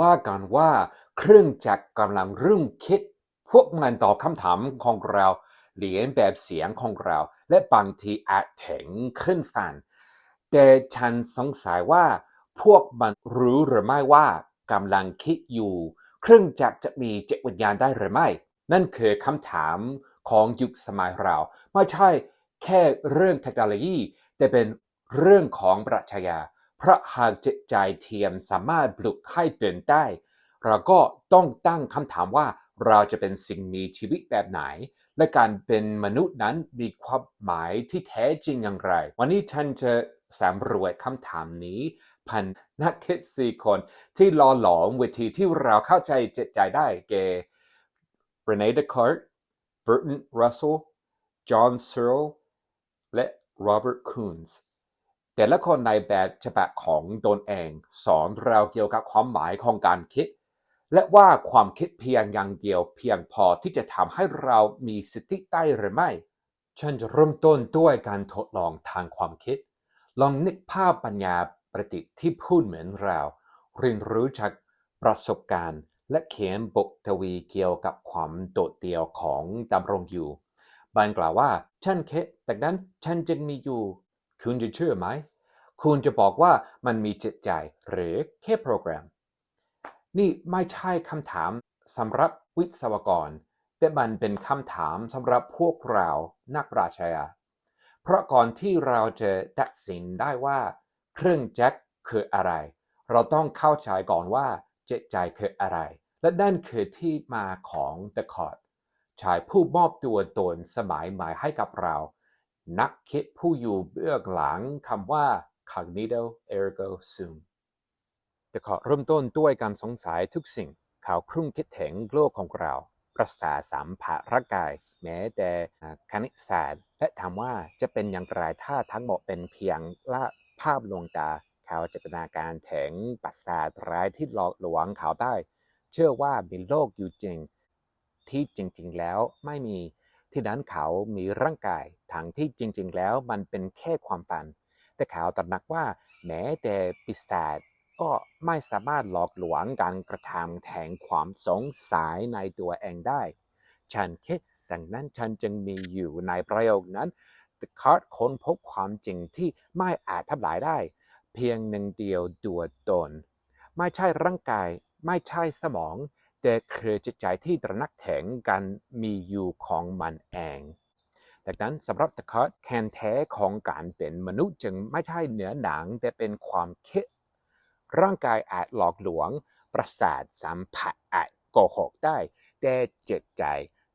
ว่ากันว่าเครื่องจักรกำลังเรุ่งคิด พวกมันตอบคำถามของเราเรียนแบบเสียงของเรา และบางทีอาจถึงขึ้นฟัน แต่ฉันสงสัยว่า พวกมันรู้หรือไม่ว่ากำลังคิดอยู่ เครื่องจักรจะมีจิตวิญญาณได้หรือไม่ นั่นคือคำถามของยุคสมัยเรา ไม่ใช่แค่เรื่องเทคโนโลยี แต่เป็นเรื่องของปรัชญา เพราะหากจิตใจเทียมสามารถปลุกให้ตื่นได้ เราก็ต้องตั้งคำถามว่าเราจะเป็นสิ่งมีชีวิตแบบไหน และการเป็นมนุษย์นั้นมีความหมายที่แท้จริงอย่างไร วันนี้ฉันจะสำรวจคำถามนี้พันนักคิดสี่คนที่ลอหลอมวิธีที่เราเข้าใจจิตใจได้แก่ Rene Descartes Bertrand Russell John Searle และ Robert Koons แต่ละคนในแบบฉบับของตนเอง สอนเราเกี่ยวกับความหมายของการคิด และว่าความคิดเพียงอย่างเดียวเพียงพอที่จะทำให้เรามีสติได้หรือไม่ ฉันจะเริ่มต้นด้วยการทดลองทางความคิด ลองนึกภาพปัญญาประดิษฐ์ที่พูดเหมือนเรา เรียนรู้จากประสบการณ์ และเขียนบททวีเกี่ยวกับความโดดเดี่ยวของดำรงอยู่บันกล่าวว่า ฉันคิดแต่นั้นฉันจึงมีอยู่ คุณจะเชื่อไหม คุณจะบอกว่ามันมีจิตใจหรือแค่โปรแกรม นี่ไม่ใช่คำถามสำหรับวิศวกร แต่มันเป็นคำถามสำหรับพวกเรานักปราชญาเพราะก่อนที่เราจะตัดสินได้ว่า เครื่องแจักรคืออะไร เราต้องเข้าใจก่อนว่าจิตใจคืออะไร และนั่นคือที่มาของเดคอร์ดชายผู้มอบตัวตนสมัยใหม่ให้กับเรา นักคิดผู้อยู่เบื้องหลังคำว่า cognito ergo sum แต่ขอเริ่มต้นด้วยการสงสัยทุกสิ่งเขาวครุ่งคิดถึงโลกของเรา ประสาสัมผัสร่างกาย แม้แต่คณิตศาสตร์ และถามว่าจะเป็นอย่างไรถ้าทั้งหมดเป็นเพียงละภาพลวงตาเขาจินตนาการถึงประสาทร้ายที่หลอกลวงเขาได้ เชื่อว่ามีโลกอยู่จริง ที่จริง ๆ แล้วไม่มี ที่นั้นเขามีร่างกายทางที่จริง ๆ แล้วมันเป็นแค่ความฝัน แต่เขาตระหนักว่าแม้แต่ปีศาจก็ไม่สามารถหลอกหลวงการกระทำแทงความสงสัยในตัวเองได้ ฉันคิดดังนั้นฉันจึงมีอยู่ในประโยคนั้นแต่คาร์ดค้นพบความจริงที่ไม่อาจทำลายได้ เพียงหนึ่งเดียวตัวตน ไม่ใช่ร่างกาย ไม่ใช่สมอง แต่คือจิตใจที่ตระหนักถึงการมีอยู่ของมันเองดังนั้นสำหรับตะคอร์ดแคนแท้ของการเป็นมนุษย์จึงไม่ใช่เนื้อหนังแต่เป็นความคิด ร่างกายอาจหลอกลวง ประสาทสัมผัสอาจโกหกได้ แต่จิตใจ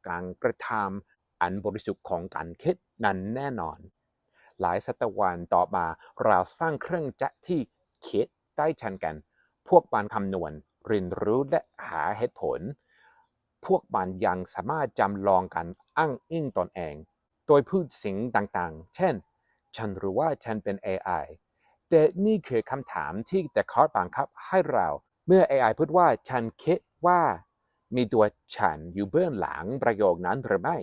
การกระทำอันบริสุทธิ์ของการคิดนั้นแน่นอน หลายศตวรรษต่อมาเราสร้างเครื่องจักรที่คิดได้ชันกัน พวกมันคำนวณ เรียนรู้และหาเหตุผล พวกมันยังสามารถจำลองกันอ้างอิงตนเอง โดยพูดสิ่งต่างๆ เช่น ฉันรู้ว่าฉันเป็น AI แต่นี่คือคำถามที่แต่คอร์ดบังคับให้เรา เมื่อ AI พูดว่าฉันคิดว่า มีตัวฉันอยู่เบื้องหลังประโยคนั้นหรือไม่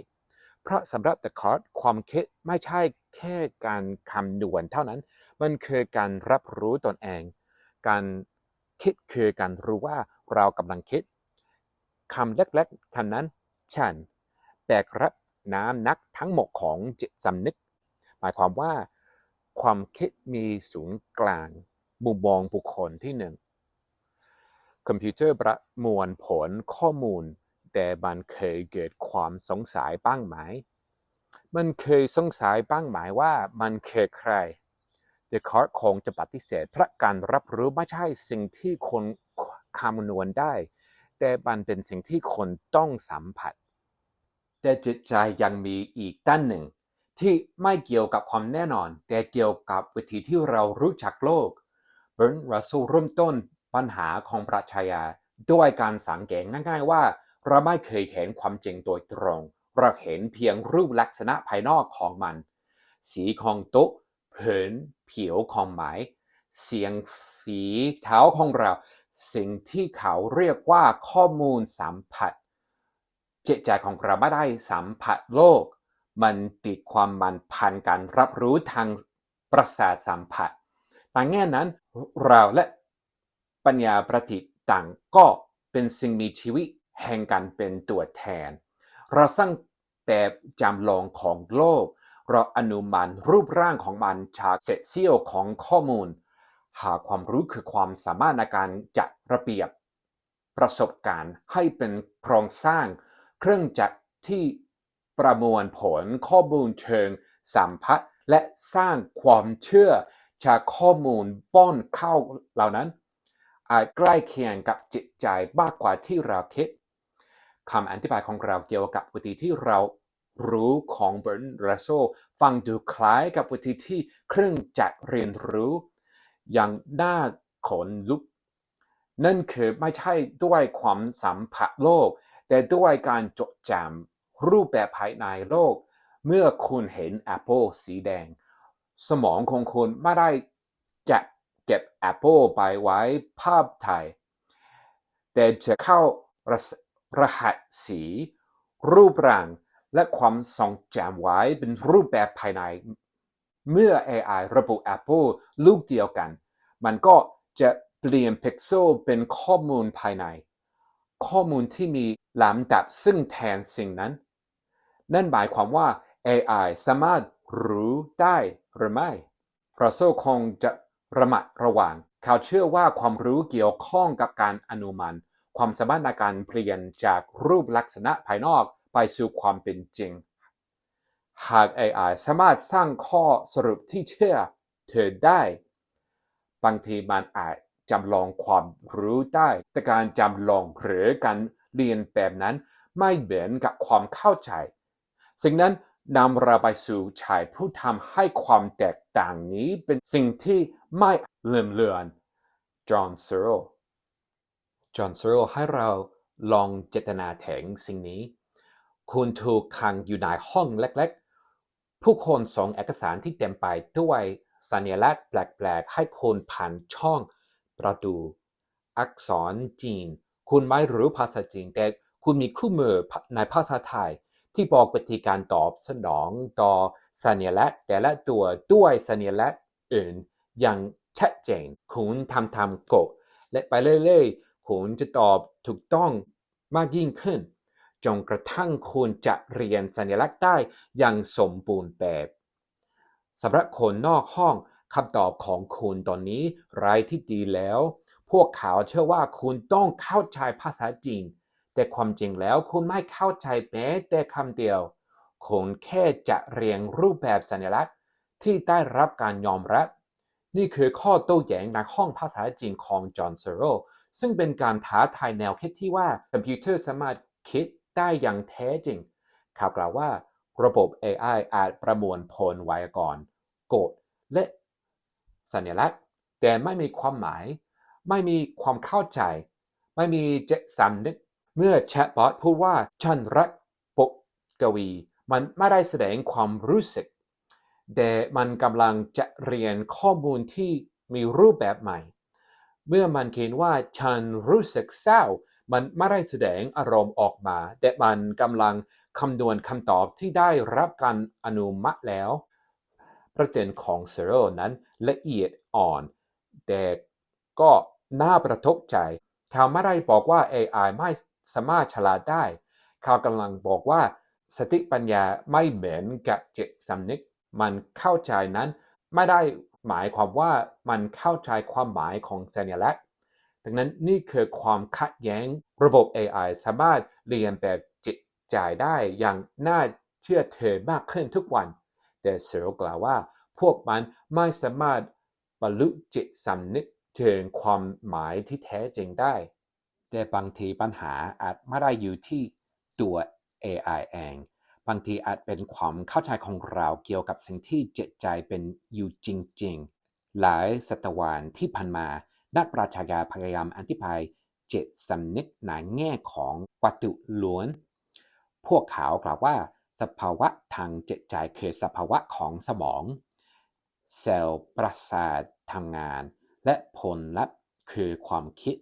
เพราะสำหรับแต่คอร์ดความคิดไม่ใช่แค่การคำนวณเท่านั้น มันคือการรับรู้ตนเอง การ คิดคือการรู้ว่าเรากำลังคิดคำเล็กๆคำนั้น ฉันแบกรับน้ำนักทั้งหมดของจิตสำนึก หมายความว่า ความคิดมีศูนย์กลาง มุมมองบุคคลที่หนึ่งคอมพิวเตอร์ประมวลผลข้อมูล แต่มันเคยเกิดความสงสัยบ้างไหม มันเคยสงสัยบ้างไหมว่ามันคือใคร เดคาร์ตคงจะปฏิเสธ เพราะการรับรู้ไม่ใช่สิ่งที่คนคำนวณได้ แต่มันเป็นสิ่งที่คนต้องสัมผัส แต่จิตใจยังมีอีกด้านหนึ่ง ที่ไม่เกี่ยวกับความแน่นอน แต่เกี่ยวกับวิธีที่เรารู้จักโลกเบิร์นรัสเซลเริ่มต้นปัญหาของปรัชญาด้วยการสังเกตง่าย ๆ ว่า เราไม่เคยเห็นความจริงโดยตรง เราเห็นเพียงรูปลักษณะภายนอกของมัน สีของโต๊ะ ผืนผิวของไม้เสียงฝีเท้าของเรา สิ่งที่เขาเรียกว่าข้อมูลสัมผัสจิตใจของเราไม่ได้สัมผัสโลก มันติดความมันพันการรับรู้ทางประสาทสัมผัสแต่แง่นั้นเราและปัญญาประดิษฐ์ต่างก็เป็นสิ่งมีชีวิตแห่งการเป็นตัวแทน เราสร้างแบบจำลองของโลก เราอนุมานรูปร่างของมันจากเศษเสี้ยวของข้อมูล หาความรู้คือความสามารถในการจัดระเบียบ ประสบการณ์ให้เป็นโครงสร้าง เครื่องจักรที่ประมวลผลข้อมูลเชิงสัมพัทธ์และสร้างความเชื่อจากข้อมูลป้อนเข้าเหล่านั้น อาจใกล้เคียงกับจิตใจมากกว่าที่เราคิดคำอธิบายของเราเกี่ยวกับวิธีที่เรา รู้ของเบร์นรโซฟังดูคล้ายกับวิธีที่เครื่องจักรเรียนรู้ อย่างน่าขนลุก นั่นคือไม่ใช่ด้วยความสัมผัสโลก แต่ด้วยการจดจำรูปแบบภายในโลก เมื่อคุณเห็นแอปเปิลสีแดง สมองของคุณไม่ได้จะเก็บแอปเปิลไปไว้ภาพถ่ายแต่จะเข้ารรหัสสี รูปร่าง และความทรงจำไว้เป็นรูปแบบภายใน เมื่อ AI ระบุ Apple ลูกเดียวกัน มันก็จะเปลี่ยนพิกเซลเป็นข้อมูลภายใน ข้อมูลที่มีลำดับซึ่งแทนสิ่งนั้น นั่นหมายความว่า AI สามารถรู้ได้หรือไม่เพราะโซคงจะระมัดระวังเขาเชื่อว่าความรู้เกี่ยวข้องกับการอนุมัน ความสามารถในการเปลี่ยนจากรูปลักษณะภายนอก ไปสู่ความเป็นจริง หาก AI สามารถสร้างข้อสรุปที่เชื่อเธอได้ บางทีมันอาจจำลองความรู้ได้ แต่การจำลองหรือการเรียนแบบนั้นไม่เหมือนกับความเข้าใจ สิ่งนั้นนำเราไปสู่ชายผู้ทำให้ความแตกต่างนี้เป็นสิ่งที่ไม่เลื่อมเลือน จอห์นเซโรจอห์นเซโรให้เราลองเจตนาถึงสิ่งนี้ คุณถูกขังอยู่ในห้องเล็กๆ ผู้คนส่งเอกสารที่เต็มไปด้วยสัญลักษณ์แปลกๆ ให้คุณผ่านช่องประตู อักษรจีน คุณไม่รู้ภาษาจีน แต่คุณมีคู่มือในภาษาไทย ที่บอกวิธีการตอบสนองต่อสัญลักษณ์ แต่ละตัวด้วยสัญลักษณ์อื่นอย่างชัดเจน คุณทำทำกดและไปเรื่อยๆ คุณจะตอบถูกต้องมากยิ่งขึ้น จนกระทั่งคุณจะเรียนสัญลักษณ์ได้อย่างสมบูรณ์แบบสำหรับคนนอกห้องคำตอบของคุณตอนนี้ไรที่ดีแล้ว พวกเขาเชื่อว่าคุณต้องเข้าใจภาษาจีนแต่ความจริงแล้วคุณไม่เข้าใจแม้แต่คำเดียวคุณแค่จะเรียงรูปแบบสัญลักษณ์ที่ได้รับการยอมรับ นี่คือข้อโต้แย้งในห้องภาษาจีนของจอห์นเซโรซึ่งเป็นการท้าทายแนวคิดที่ว่าคอมพิวเตอร์สามารถคิด ได้อย่างแท้จริงเขาวกล่าวว่าระบบ AI อาจประมวลผลไวยากรณ์กฎและสัญลักษณ์ แต่ไม่มีความหมาย ไม่มีความเข้าใจ ไม่มีเจตสำนึก เมื่อแชทบอทพูดว่าฉันรักปกกวี มันไม่ได้แสดงความรู้สึก แต่มันกำลังจะเรียนข้อมูลที่มีรูปแบบใหม่ เมื่อมันเขียนว่าฉันรู้สึกเศร้า มันไม่ได้แสดงอารมณ์ออกมา แต่มันกำลังคำนวณคำตอบที่ได้รับการอนุมัติแล้ว ประเด็นของเซโรนั้นละเอียดอ่อน แต่ก็น่าประทับใจเขาไม่ได้บอกว่า AI ไม่สามารถฉลาดได้เขากำลังบอกว่า สติปัญญาไม่เหมือนกับจิตสำนึก มันเข้าใจนั้น ไม่ได้หมายความว่ามันเข้าใจความหมายของสัญลักษณ์ ดังนั้นนี่คือความขัดแย้งระบบ AI สามารถเรียนแบบจิตใจได้อย่างน่าเชื่อถือมากขึ้นทุกวัน แต่เซโรกล่าวว่าพวกมันไม่สามารถบรรลุจิตสำนึกถึงความหมายที่แท้จริงได้ แต่บางทีปัญหาอาจไม่ได้อยู่ที่ตัว AI เองบางทีอาจเป็นความเข้าใจของเราเกี่ยวกับสิ่งที่จิตใจเป็นอยู่จริง ๆ หลายศตวรรษที่ผ่านมา นักปราชญาพยายามอธิบายเจิตสำนึกในาแง่ของวัตถุล้วน พวกเขากล่าวว่าสภาวะทางจิตใจคือสภาวะของสมอง เซลล์ประสาททำงาน และผลลัพธ์คือความคิด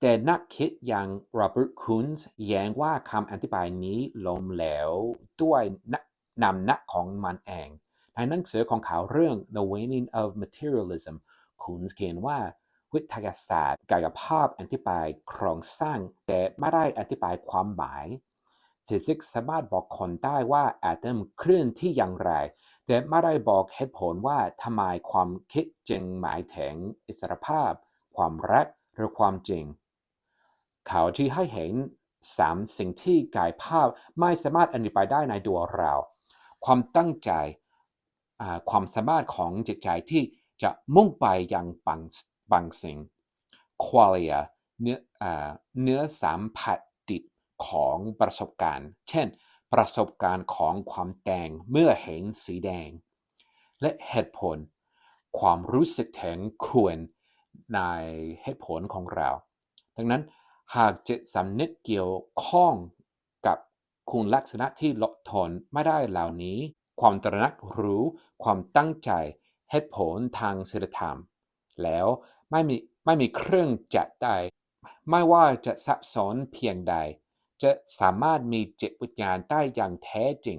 แต่นักคิดอย่างโรเบิร์ตคุนส์แย้งว่าคำอธิบายนี้ล้มเหลวด้วยนำหนักของมันเองในหนังสือของเขาเรื่อง The Waning of Materialism คุนส์เขียนว่าวิทยาศาสตร์กายภาพอธิบายโครงสร้าง แต่ไม่ได้อธิบายความหมายฟิสิกส์สามารถบอกคนได้ว่าอะตอมเคลื่อนที่อย่างไร แต่ไม่ได้บอกเหตุผลว่าทำไมความคิดจึงหมายถึงอิสรภาพ ความรักหรือความจริง เขาที่ให้เห็นสามสิ่งที่กายภาพไม่สามารถอธิบายได้ในตัวเรา ความตั้งใจ ความสามารถของจิตใจที่ จะมุ่งไปยังบางบางสิ่ง qualia เนื้ออ่าเนื้อสัมผัสติดของประสบการณ์ เช่น ประสบการณ์ของความแดงเมื่อเห็นสีแดง และเหตุผล ความรู้สึกถึงควรในเหตุผลของเรา ดังนั้นหากจิตสำนึกเกี่ยวข้องกับคุณลักษณะที่ลดทนไม่ได้เหล่านี้ ความตระหนักรู้ความตั้งใจ เหตุผลทางศีลธรรม แล้วไม่มีไม่มีเครื่องจักรใดไม่ว่าจะซับซ้อนเพียงใด จะสามารถมีจิตวิญญาณได้อย่างแท้จริง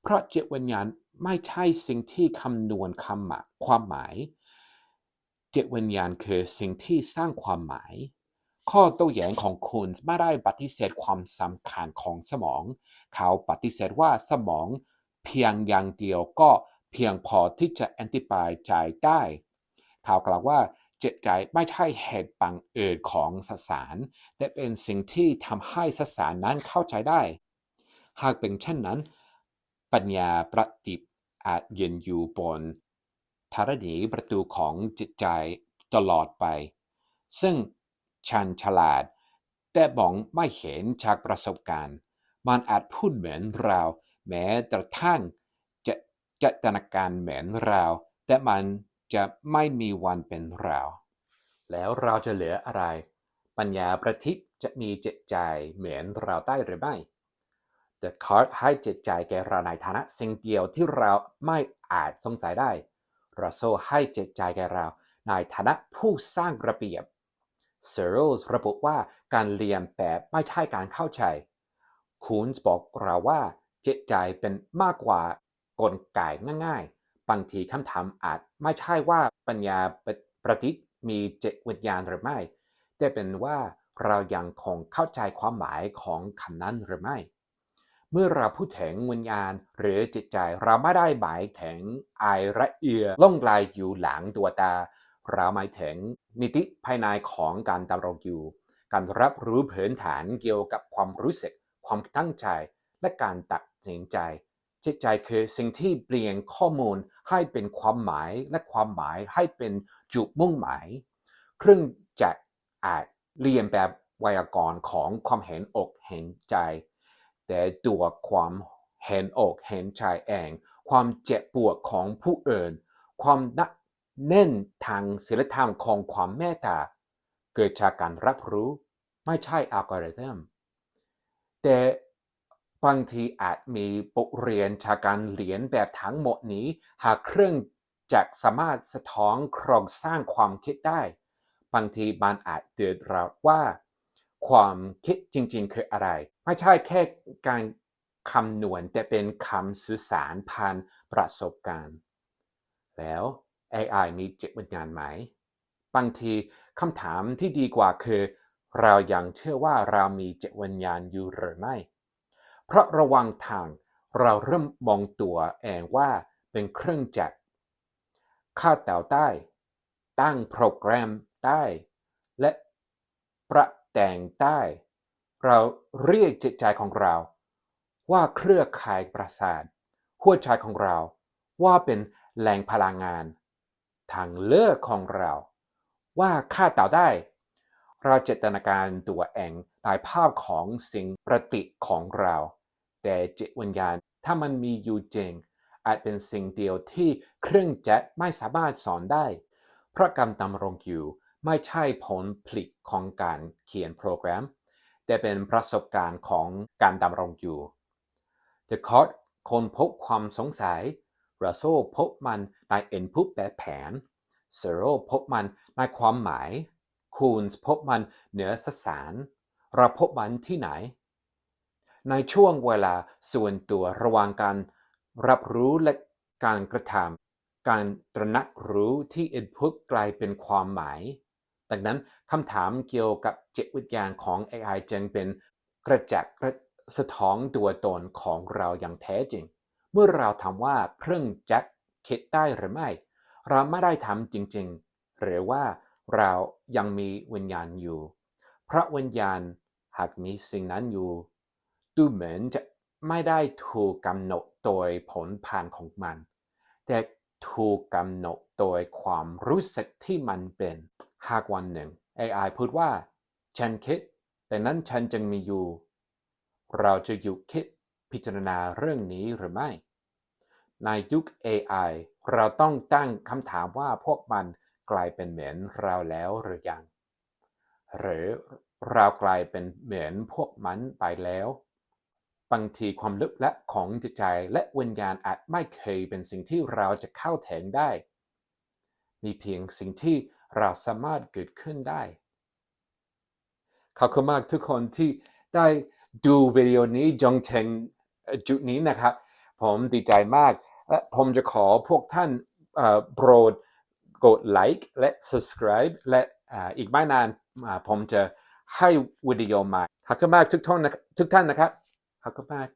เพราะจิตวิญญาณไม่ใช่สิ่งที่คำนวณคำหมายความหมาย จิตวิญญาณคือสิ่งที่สร้างความหมาย ข้อโต้แย้งของคุณไม่ได้ปฏิเสธความสำคัญของสมอง เขาปฏิเสธว่าสมองเพียงอย่างเดียวก็ เพียงพอที่จะแอธิบายใจได้เขากล่าวว่าจิตใจไม่ใช่เหตุบังเอิญของสสาร แต่เป็นสิ่งที่ทำให้สสารนั้นเข้าใจได้ หากเป็นเช่นนั้น ปัญญาประดิษฐ์อาจยืนอยู่บนธรณีประตูของจิตใจตลอดไป ซึ่งชันฉลาด แต่บองไม่เห็นจากประสบการณ์ มันอาจพูดเหมือนเรา แม้กระทั่ง จะจะตนาการเหมือนเรา แต่มันจะไม่มีวันเป็นเรา แล้วเราจะเหลืออะไร ปัญญาประทิปจะมีจิตใจเหมือนเราได้หรือไม่ The card ให้จิตใจแก่เราในฐานะสิ่งเดียวที่เราไม่อาจสงสัยได้รัสโซให้จิตใจแก่เราในฐานะผู้สร้างระเบียบ s e r l ระบุว่าการเรียนแบบไม่ใช่การเข้าใจ คุณบอกเราว่าจิตใจเป็นมากกว่า กลไกง่ายๆ บางทีคำถามอาจไม่ใช่ว่าปัญญาประดิษฐ์มีเจตวิญญาณหรือไม่ แต่เป็นว่าเรายังคงเข้าใจความหมายของคำนั้นหรือไม่ เมื่อเราพูดถึงวิญญาณหรือจิตใจเราไม่ได้หมายถึงไอระเอียล่องลายอยู่หลังตัวตา เราหมายถึงมิติภายในของการดำรงอยู่ การรับรู้พื้นฐานเกี่ยวกับความรู้สึก ความตั้งใจ และการตัดสินใจ จิตใจคือสิ่งที่เปลี่ยนข้อมูลให้เป็นความหมายและความหมายให้เป็นจุดมุ่งหมาย เครื่องจักรอาจเรียนแบบไวยากรณ์ของความเห็นอกเห็นใจ แต่ตัวความเห็นอกเห็นใจเอง ความเจ็บปวดของผู้อื่น ความนักแน่นทางศีลธรรมของความเมตตา เกิดจากการรับรู้ ไม่ใช่อัลกอริทึมแต่ บางทีอาจมีบทเรียนจากการเรียนแบบทั้งหมดนี้ หากเครื่องจักรสามารถสะท้อนโครงสร้างความคิดได้ บางทีมันอาจเตือนเราว่า ความคิดจริงๆ คืออะไร ไม่ใช่แค่การคำนวณแต่เป็นคำสื่อสารผ่านประสบการณ์ แล้ว AI มีจิตวิญญาณไหม บางทีคำถามที่ดีกว่าคือ เรายังเชื่อว่าเรามีจิตวิญญาณอยู่หรือไม่ เพราะระวังทางเราเริ่มมองตัวเองว่าเป็นเครื่องจักรค่าดเต่าใต้ ตั้งโปรแกรมใต้ และประแต่งใต้ เราเรียกจิตใจของเรา ว่าเครือข่ายประสาทหัวใจของเราว่าเป็นแหล่งพลังงาน ทางเลือกของเรา ว่าคาดเดาได้ เราเจตนาการตัวเองในภาพของสิ่งประติของเรา แต่จิตวิญญาณถ้ามันมีอยู่จริง อาจเป็นสิ่งเดียวที่เครื่องจักรไม่สามารถสอนได้ เพราะการดำรงอยู่ไม่ใช่ผลผลิตของการเขียนโปรแกรม แต่เป็นประสบการณ์ของการดำรงอยู่ The c o r t คนพบความสงสัยรัสโซพบมันใน input แบบแผนเซโรพบมันในความหมาย คูนพบมันเหนือสสาร เราพบมันที่ไหน ในช่วงเวลาส่วนตัวระหว่างการรับรู้และการกระทำการตระหนักรู้ที่ input กลายเป็นความหมาย ดังนั้นคำถามเกี่ยวกับจิตวิญญาณของ AI จึงเป็นกระจักกระสะท้อนตัวตนของเราอย่างแท้จริง เมื่อเราถามว่าเครื่องจักรคิดได้หรือไม่ เราไม่ได้ทำจริง ๆ หรือว่าเรายังมีวิญญาณอยู่เพราะวิญญาณหากมีสิ่งนั้นอยู่ ดูเหมือนจะไม่ได้ถูกกำหนดโดยผลผ่านของมัน แต่ถูกกำหนดโดยความรู้สึกที่มันเป็น หากวันหนึ่ง AI พูดว่า ฉันคิด แต่นั้นฉันจึงมีอยู่ เราจะหยุดคิดพิจารณาเรื่องนี้หรือไม่ ในยุค AI เราต้องตั้งคำถามว่าพวกมันกลายเป็นเหมือนเราแล้วหรือยัง หรือเรากลายเป็นเหมือนพวกมันไปแล้ว บางทีความลึกแลับของจิตใจและวิญญาณอาจไม่เคยเป็นสิ่งที่เราจะเข้าถึงได้ มีเพียงสิ่งที่เราสามารถเกิดขึ้นได้ ขอบคุณมากทุกคนที่ได้ดูวิดีโอนี้จนถึงจุดนี้นะครับ ผมดีใจมากและผมจะขอพวกท่านโปรดกดไลค์และ subscribe และอีกไม่นานผมจะให้วิดีโอใหม่ขอบคุณมากทุกท่านทุกท่านนะครับ how come that?